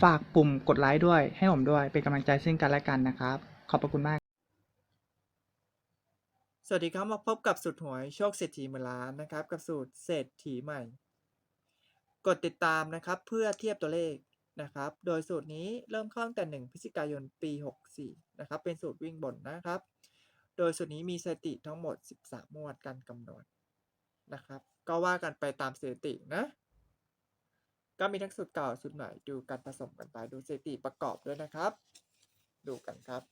ฝากปุ่มกดไลค์ด้วย ให้ผมด้วย เป็นกำลังใจซึ่งกันและกันนะครับ ขอบพระคุณมาก สวัสดีครับ มาพบกับสูตรหวยโชคเศรษฐีหมื่นล้านนะครับ กับสูตรเศรษฐีใหม่ กดติดตามนะครับ เพื่อเทียบตัวเลขนะครับ โดยสูตรนี้เริ่มเข้าตั้งแต่ 1 พฤศจิกายนปี 64 นะครับ เป็นสูตรวิ่งบนนะครับ โดยสูตรนี้มีสถิติทั้งหมด 13 มวดการกำหนดนะครับ ก็ว่ากันไปตามสถิตินะ ก็มีทั้งสูตรเก่าสูตรใหม่ดูการผสมกันไปดูสถิติประกอบด้วยนะครับ ดูกันครับ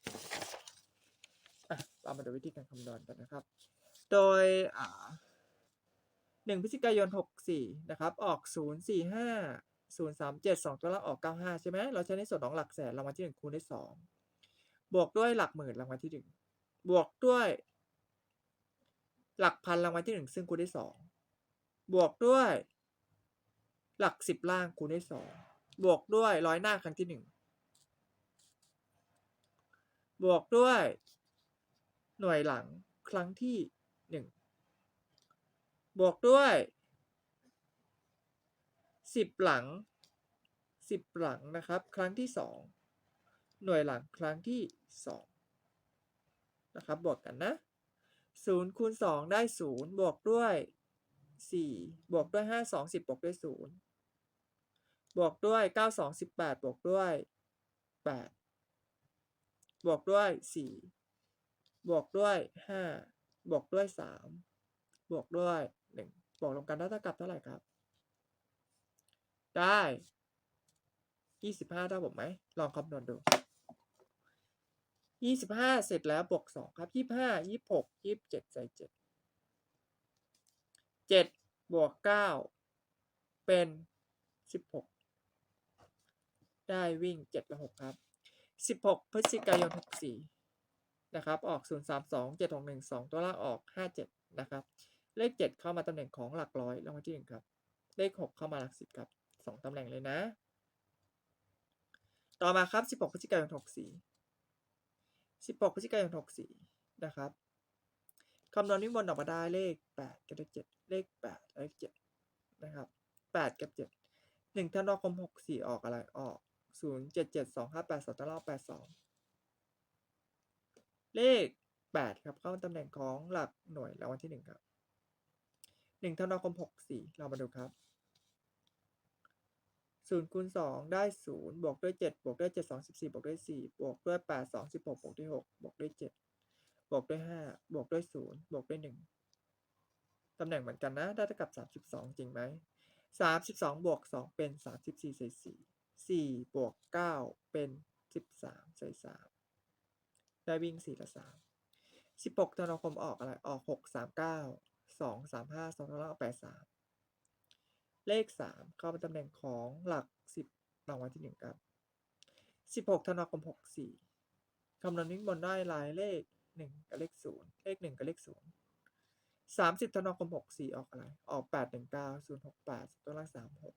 เรามาดูวิธีการคำนวณกันนะครับ โดยหนึ่งพฤศจิกายนหกสี่นะครับ ออกศูนย์สี่ห้าศูนย์สามเจ็ดสองตัวละออกเก้าห้าใช่ไหม เราใช้ในส่วนของหลักแสนรางวัลที่หนึ่งคูณด้วยสองบวกด้วยหลักหมื่นรางวัลที่หนึ่งบวกด้วย หลักพันรางวัลที่หนึ่งซึ่งคูณด้วยสองบวกด้วย หลักสิบล่างคูณด้วยสองบวกด้วยร้อยหน้าครั้งที่หนึ่งบวกด้วย หน่วยหลังครั้งที่หนึ่งบวกด้วยสิบหลังสิบหลังนะครับ ครั้งที่สองหน่วยหลังครั้งที่สองนะครับบวกกันนะศูนย์คูณสองได้ศูนย์บวกด้วยสี่บวกด้วยห้าสองสิบบวกด้วยศูนย์ บวกด้วยเก้าสองสิบแปดบวกด้วยแปดบวกด้วยสี่บวกด้วยห้าบวกด้วยสามบวกด้วยหนึ่งบวกรวมกันได้เท่ากับเท่าไหร่ครับ ได้ยี่สิบห้าได้ผมไหม ลองคำนวณดูยี่สิบห้าเสร็จแล้วบวกสองครับยี่ห้ายี่หกยี่สิบเจ็ดใส่เจ็ดเจ็ดบวกเก้าเป็นสิบหก ได้วิ่งเจ็ดละหกครับสิบหกพฤศจิกายนหกสี่นะครับ ออกศูนย์สามสองเจ็ดหกหนึ่งสองตัวล่างออกห้าเจ็ดนะครับ เลขเจ็ดเข้ามาตำแหน่งของหลักร้อยรางวัลที่หนึ่งครับ เลขหกเข้ามาหลักสิบครับสองตำแหน่งเลยนะ ต่อมาครับสิบหกพฤศจิกายนหกสี่สิบหกพฤศจิกายนหกสี่นะครับคำนวณวิมลออกมาได้เลขแปดกับเลขเจ็ดเลขแปดเลขเจ็ดนะครับแปดกับเจ็ดหนึ่งธันวาคมหกสี่ออกอะไรออก ศูนย์เจ็ดเจ็ดสองห้าแปดสองตะล่าแปดสองเลขแปดครับเข้าตำแหน่งของหลักหน่วยรางวัลที่หนึ่งครับหนึ่งธันาคมหกสี่เรามาดูครับศูนย์คูณสองได้ศูนย์บวกด้วยเจ็ดบวกด้วยเจ็ดสองสิบสี่บวกด้วยสี่บวกด้วยแปดสองสิบหกบวกด้วยหกบวกด้วยเจ็ดบวกด้วยห้าบวกด้วยศูนย์บวกด้วยหนึ่งตำแหน่งเหมือนกันนะ ได้เท่ากับสามสิบสองจริงไหมสามสิบสองบวกสองเป็นสามสิบสี่ใส่สี่ สี่บวกเก้าเป็นสิบสามใส่สามได้วิ่งสี่ละสามสิบหกธันวาคมออกอะไร ออกหกสามเก้าสองสามห้าสองธันวาคมแปดสามเลขสามเข้าเป็นตำแหน่งของหลักสิบรางวัลที่หนึ่งครับสิบหกธันวาคมหกสี่คำนวณวิ่งบนได้ลายเลขหนึ่งกับเลขศูนย์เลขหนึ่งกับเลขศูนย์สามสิบธันวาคมหกสี่ออกอะไร ออกแปดหนึ่งเก้าศูนย์หกแปดตัวละสามหก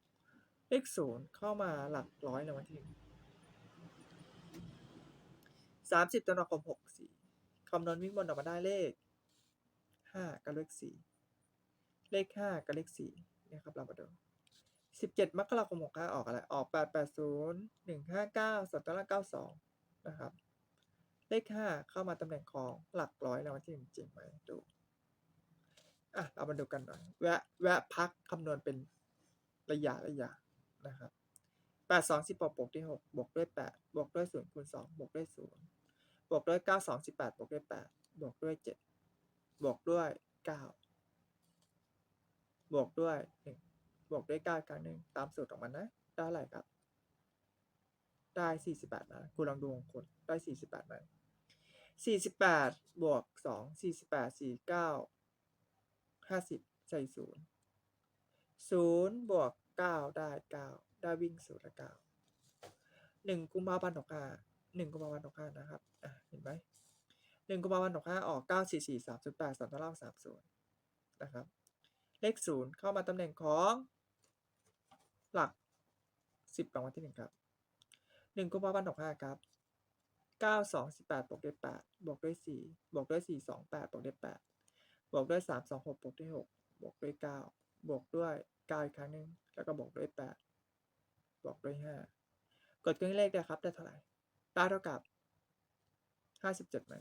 เลขศูนย์เข้ามาหลักร้อยรางวัลที่สามสิบธันวาคมหกสี่คำนวณวิ่งบนออกมาได้เลขห้ากับเลขสี่เลขห้ากับเลขสี่เนี่ยครับเรามาดูสิบเจ็ดมกราคมหกห้าออกอะไร ออกแปดแปดศูนย์หนึ่งห้าเก้าสองตัวละเก้าสองนะครับ เลขห้าเข้ามาตำแหน่งของหลักร้อยรางวัลที่หนึ่งจริงไหมดูอะเรามาดูกันหน่อย แวะ แวะพักคำนวณเป็นระยะระยะ นะครับแปดสองสิบหกบวกด้วยหกบวกด้วยแปดบวกด้วยศูนย์คูณสองบวกด้วยศูนย์บวกด้วยเก้าสองสิบแปดบวกด้วยแปดบวกด้วยเจ็ดบวกด้วยเก้าบวกด้วยหนึ่งบวกด้วยเก้าครั้งหนึ่งตามสูตรของมันนะได้อะไรครับ ได้สี่สิบแปดนะคุณลองดูของคุณได้สี่สิบแปดไหมสี่สิบแปดบวกสองสี่สิบแปดสี่เก้าห้าสิบใส่ศูนย์ศูนย์บวก เก้าได้เก้าได้วิ่งศูนย์ละเก้าหนึ่งกุมภาพันธ์หกห้าหนึ่งกุมภาพันธ์หกห้านะครับอะเห็นไหมหนึ่งกุมภาพันธ์หกห้าออกเก้าสี่สี่สามศูนย์แปดสองตาราสามศูนย์นะครับ เลขศูนย์เข้ามาตำแหน่งของหลักสิบรางวัลที่หนึ่งครับหนึ่งกุมภาพันธ์หกห้าครับเก้าสองสิบแปดบวกด้วยแปดบวกด้วยสี่บวกด้วยสี่สองแปดบวกด้วยแปดบวกด้วยสามสองหกบวกด้วยหกบวกด้วยเก้า บวกด้วยเก้าอีกครั้งหนึ่งแล้วก็บวกด้วยแปดบวกด้วยห้ากดเครื่องเลขได้ครับได้เท่าไหร่ได้เท่ากับห้าสิบเจ็ดไหม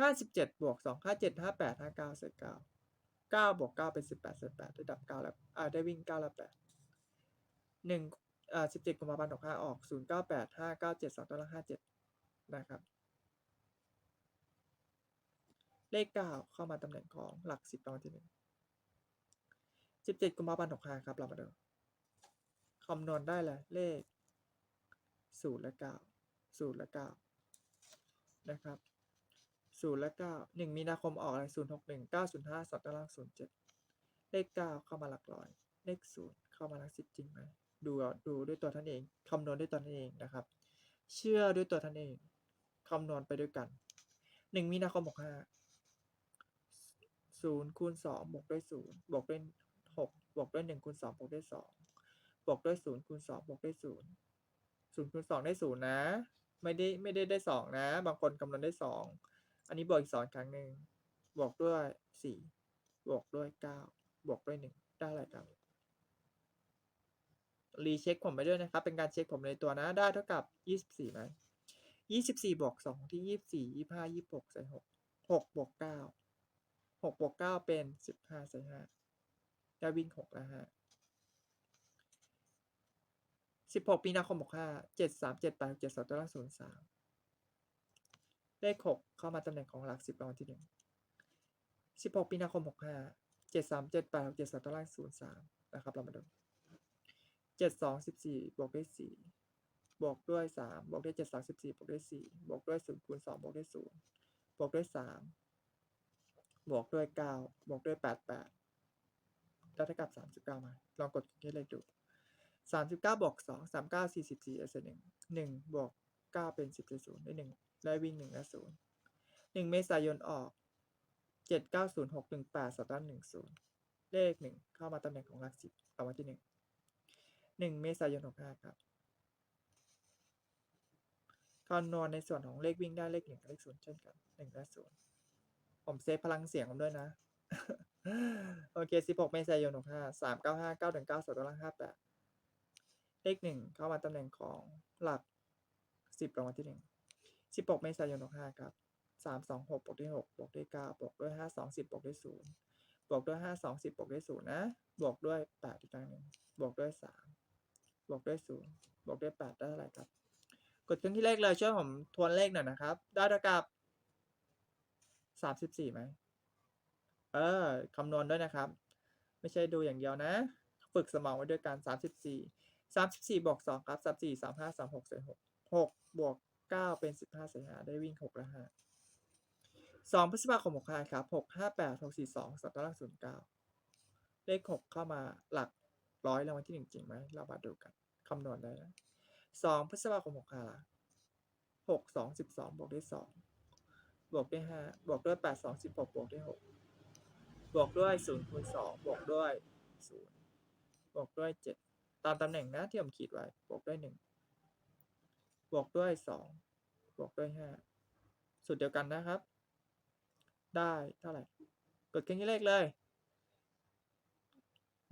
ห้าสิบเจ็ดบวกสองห้าเจ็ดห้าแปดห้าเก้าเศษเก้าเก้าบวกเก้าเป็นสิบแปดเศษแปดได้ดับเก้าแล้วอ่าได้วิ่งเก้าแล้วแปดหนึ่งอ่าสิบเจ็ดกุมภาพันธ์หกห้าออกศูนย์เก้าแปดห้าเก้าเจ็ดสองตารางห้าเจ็ดนะครับ เลขเก้าเข้ามาตำแหน่งของหลักสิบรางวัลที่หนึ่ง สิบเจ็ดกุมภาพันธ์หกห้าครับ เรามาดูคำนวณได้เลยเลขศูนย์และเก้าศูนย์และเก้านะครับศูนย์และเก้าหนึ่งมีนาคมออกอะไรศูนย์หกหนึ่งเก้าศูนย์ห้าสองตารางศูนย์เจ็ดเลขเก้าเข้ามาหลักร้อย เลขศูนย์เข้ามาหลักสิบจริงไหมดูดูด้วยตัวท่านเองคำนวณด้วยตัวท่านเองนะครับ เชื่อด้วยตัวท่านเองคำนวณไปด้วยกันหนึ่งมีนาคมหกห้าศูนย์คูณสองบวกด้วยศูนย์บวกด้วย บวกด้วยหนึ่งคูณสองบวกด้วยสองบวกด้วยศูนย์คูณสองบวกด้วยศูนย์ศูนย์คูณสองได้ศูนย์นะ ไม่ได้ไม่ได้ได้สองนะ บางคนคำนวณได้สองอันนี้บวกอีกสองครั้งหนึ่งบวกด้วยสี่บวกด้วยเก้าบวกด้วยหนึ่งได้อะไรครับรีเช็คผมไปด้วยนะครับ เป็นการเช็คผมในตัวนะ ได้เท่ากับยี่สิบสี่ไหมยี่สิบสี่บวกสองที่ยี่สิบสี่ยี่ห้ายี่หกใส่หกหกบวกเก้าหกบวกเก้าเป็นสิบห้าใส่ห้า ได้วิ่งหกแล้วฮะสิบหกปีนาคมหกห้าเจ็ดสามเจ็ดแปดเจ็ดสองตัวล่างศูนย์สามเลขหกเข้ามาตำแหน่งของหลักสิบรางวัลที่หนึ่งสิบหกปีนาคมหกห้าเจ็ดสามเจ็ดแปดเจ็ดสองตารางศูนย์สามนะครับเรามาดูเจ็ดสองสิบสี่บวกด้วยสี่บวกด้วยสามบวกด้วยเจ็ดสองสิบสี่บวกด้วยสี่บวกด้วยศูนย์คูณสองบวกด้วยศูนย์บวกด้วยสามบวกด้วยเก้าบวกด้วยแปดแปด ได้เท่ากับสามสิบเก้ามาลองกดที่เลขดูสามสิบเก้าบวกสองสาเก้าสี่สิบสี่เอเซหนึ่งหนึ่งบวกเก้าเป็นสิบศูนย์ได้หนึ่งได้วิ่งหนึ่งและศูนย์หนึ่งเมษายนออกเจ็ดเก้าศูนย์หกหนึ่งแปดสตาร์หนึ่งศูนย์เลขหนึ่งเข้ามาตำแหน่งของหลักสิบรางวัลที่หนึ่งหนึ่งเมษายนหกห้าครับคำนวณในส่วนของเลขวิ่งได้เลขหนึ่งกับเลขศูนย์เช่นกันหนึ่งและศูนย์ผมเซฟพลังเสียงผมด้วยนะ โอเคสิบหกเมษายนหกห้าสามเก้าห้าเก้าหนึ่งเก้าสองตารางห้าแปดเลขหนึ่งเข้ามาตำแหน่งของหลักสิบรางวัลที่หนึ่งสิบหกเมษายนหกห้าครับสามสองหกบวกด้วยหกบวกด้วยเก้าบวกด้วยห้าสองสิบบวกด้วยศูนย์บวกด้วยห้าสองสิบบวกด้วยศูนย์นะ บวกด้วยแปดอีกครั้งหนึ่งบวกด้วยสามบวกด้วยศูนย์บวกด้วยแปดได้เท่าไหร่ครับ กดเครื่องที่เลขเลยช่วยผมทวนเลขหน่อยนะครับ ได้เท่ากับสามสิบสี่ไหม เออคำนวณด้วยนะครับ ไม่ใช่ดูอย่างเดียวนะ ฝึกสมองไว้ด้วยกันสามสิบสี่สามสิบสี่บวกสองครับสามสี่สามห้าสามหกใส่หกหกบวกเก้าเป็นสิบห้าใส่ห้าได้วิ่งหกและห้าสองพฤษภาคมหกห้าครับหกห้าแปดหกสี่สองสองตารางศูนย์เก้าเลขหกเข้ามาหลักร้อยรางวัลที่หนึ่งจริงไหม เรามาดูกันคำนวณได้นะสองพฤษภาคมหกห้าหกสองสิบสองบวกด้วยสองบวกด้วยห้าบวกด้วยแปดสองสิบหกบวกด้วยหก บวกด้วยศูนย์คูณสองบวกด้วยศูนย์บวกด้วยเจ็ดตามตำแหน่งนะที่ผมขีดไว้ บวกด้วยหนึ่งบวกด้วยสองบวกด้วยห้าสูตรเดียวกันนะครับ ได้เท่าไหร่ กดเครื่องคิดเลขเลย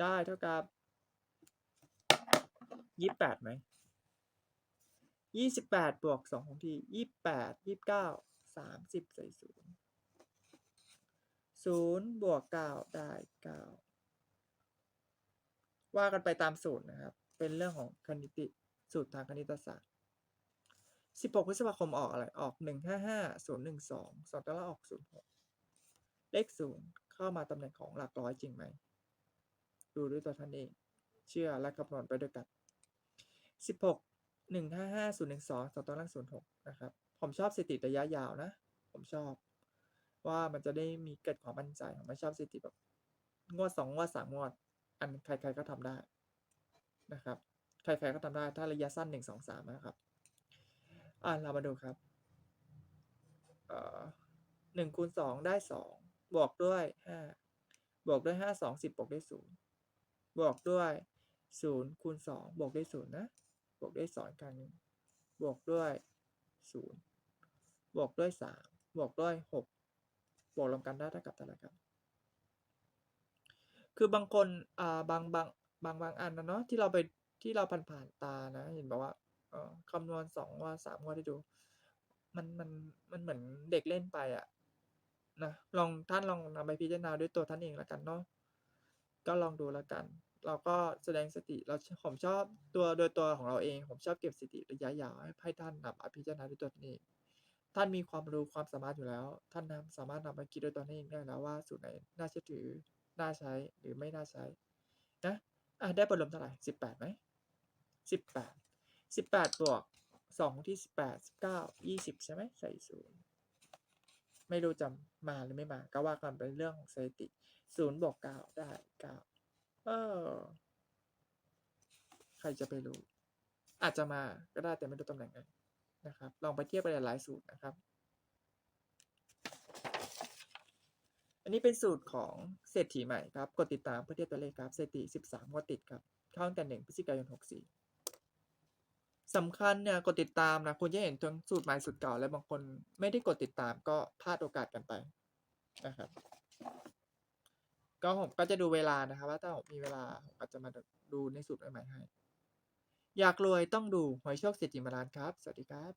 ได้เท่ากับยี่แปดไหมยี่สิบแปดบวกสองของที่ยี่แปดยี่เก้าสามสิบใส่ศูนย์ ศูนย์บวกเก้าได้เก้าว่ากันไปตามสูตรนะครับ เป็นเรื่องของคณิติสูตรทางคณิตศาสตร์สิบหกพฤษภาคมออกอะไร ออกหนึ่งห้าห้าศูนย์หนึ่งสองสองตารางออกศูนย์หกเลขศูนย์เข้ามาตำแหน่งของหลักร้อยจริงไหม ดูด้วยตัวท่านเอง เชื่อและคำนวณไปด้วยกัน 16 155 012สองตัวล่าง06 นะครับ ผมชอบสถิติระยะยาวนะ ผมชอบ ว่ามันจะได้มีเกิดความมั่นใจมไม่ชอบสถิติแบบงวดสองงวดสามงวด อันใครๆก็ทำได้นะครับ ใครๆก็ทำได้ถ้าระยะสั้นหนึ่งสองสามนะครับ อ่าเรามาดูครับหนึ่งคูณสองได้สองบวกด้วยห้าบวกด้วยห้าสองสิบบวกด้วยศูนย์บวกด้วยศูนย์คูณสองบวกด้วยศูนย์นะบวกด้วยสองกันบวกด้วยศูนย์บวกด้วยสามบวกด้วยหก บวกรวมกันได้เท่ากับเท่าไหร่ครับ คือบางคนอ่าบางบางบางบางอันนะเนาะที่เราไปที่เราผ่านผ่านตานะเห็นบอกว่าเออคำนวณสองว่าสามว่าที่ดู มันมันมันเหมือนเด็กเล่นไปอะนะลองท่านลองนำไปพิจารณาด้วยตัวท่านเองแล้วกันเนาะก็ลองดูแล้วกัน เราก็แสดงสติเราผมชอบตัวโดยตัวของเราเอง ผมชอบเก็บสติระยะยาวให้ท่านนำมาพิจารณาด้วยตัวนเอง ท่านมีความรู้ความสามารถอยู่แล้ว ท่านนำสามารถนำไปคิดด้วยตัวท่านเองได้แล้วว่าสูตรไหนน่าเชื่อถือ น่าใช้หรือไม่น่าใช้นะอะได้ผลลัพธ์เท่าไหร่สิบแปดไหมสิบแปดสิบแปดบวกสองที่สิบแปดสิบเก้ายี่สิบใช่ไหมใส่ศูนย์ไม่รู้จำมาหรือไม่มา ก็ว่ากันเป็นเรื่องของสถิติศูนย์บวกเก้าได้เก้าเออ ใครจะไปรู้ อาจจะมาก็ได้แต่ไม่รู้ตำแหน่งไห นะครับ ลองไปเทียบกันหลายสูตรนะครับ อันนี้เป็นสูตรของเศรษฐีใหม่ครับ กดติดตามเพื่อเทียบตัวเลขครับเศรษฐี13งวดติดครับเข้าตั้งแต่หนึ่งพฤศจิกายน 64สำคัญเนี่ยกดติดตามนะคุณจะเห็นทั้งสูตรใหม่สูตรเก่าและบางคนไม่ได้กดติดตามก็พลาดโอกาสกันไปนะครับ ก็ผมก็จะดูเวลานะครับ ว่าถ้าผมมีเวลาผมก็จะมาดูในสูตรใหม่ให้ อยากรวยต้องดูหวยโชคเศรษฐีมาลานครับ สวัสดีครับ